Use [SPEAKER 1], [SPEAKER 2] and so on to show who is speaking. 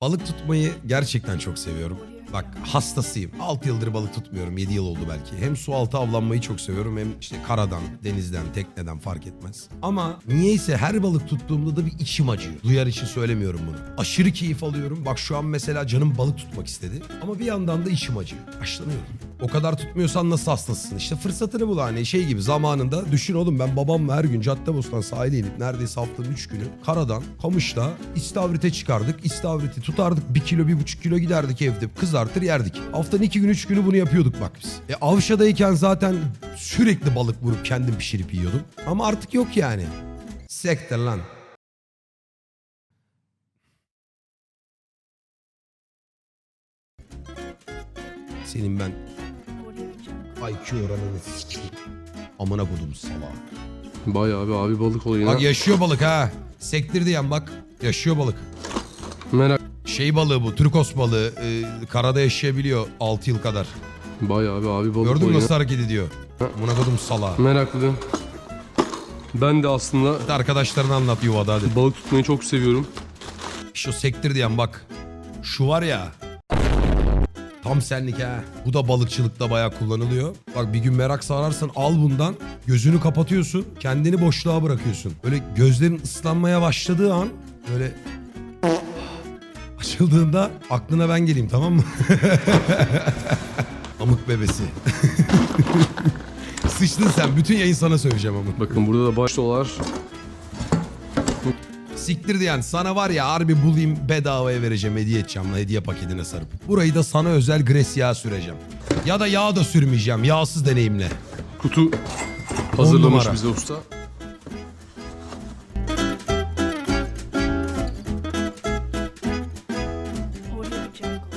[SPEAKER 1] Balık tutmayı gerçekten çok seviyorum. Bak hastasıyım. 6 yıldır balık tutmuyorum. 7 yıl oldu belki. Hem su altı avlanmayı çok seviyorum hem işte karadan, denizden, tekneden fark etmez. Ama niyeyse her balık tuttuğumda da bir içim acıyor. Duyar için söylemiyorum bunu. Aşırı keyif alıyorum. Bak şu an mesela canım balık tutmak istedi. Ama bir yandan da içim acıyor. Başlanıyorum. O kadar tutmuyorsan nasıl hastasın? İşte fırsatını bul hani şey gibi zamanında düşün oğlum ben babamla her gün Caddebostan sahile inip neredeyse haftanın 3 günü karadan Kamış'ta istavrite çıkardık. İstavriti tutardık 1 kilo 1,5 kilo giderdik evde kızartır yerdik. Haftanın 2 gün 3 günü bunu yapıyorduk bak biz. E Avşa'dayken zaten sürekli balık vurup kendim pişirip yiyordum. Ama artık yok yani. Sektir lan. Senin ben IQ oranını sikeyim. Amına kodum salağa.
[SPEAKER 2] Bayağı bir abi balık olayına
[SPEAKER 1] Bak yaşıyor balık ha. Sektir diyen bak. Yaşıyor balık.
[SPEAKER 2] merak
[SPEAKER 1] Şey balığı bu. Türkos balığı. Ee, karada yaşayabiliyor 6 yıl kadar.
[SPEAKER 2] bayağı bir abi balık
[SPEAKER 1] Gördün mü nasıl hareket ediyor? Amına kodum salağa.
[SPEAKER 2] meraklı. Ben de aslında
[SPEAKER 1] Hadi arkadaşlarına anlat yuvada hadi.
[SPEAKER 2] balık tutmayı çok seviyorum.
[SPEAKER 1] Şu sektir diyen bak. Şu var ya. Tam senlik ha. Bu da balıkçılıkta bayağı kullanılıyor. Bak bir gün merak sararsan al bundan. Gözünü kapatıyorsun. Kendini boşluğa bırakıyorsun. Böyle gözlerin ıslanmaya başladığı an böyle açıldığında aklına ben geleyim tamam mı? Amık bebesi. Sıçtın sen. Bütün yayın sana söyleyeceğim ama.
[SPEAKER 2] Bakın burada da başlıyorlar.
[SPEAKER 1] Siktir diyen sana var ya harbi bulayım bedavaya vereceğim hediye edeceğim lan hediye paketine sarıp. Burayı da sana özel gres yağı süreceğim. Ya da yağ da sürmeyeceğim yağsız deneyimle.
[SPEAKER 2] Kutu hazırlamış
[SPEAKER 1] numara.
[SPEAKER 2] bize usta.
[SPEAKER 3] Jungle.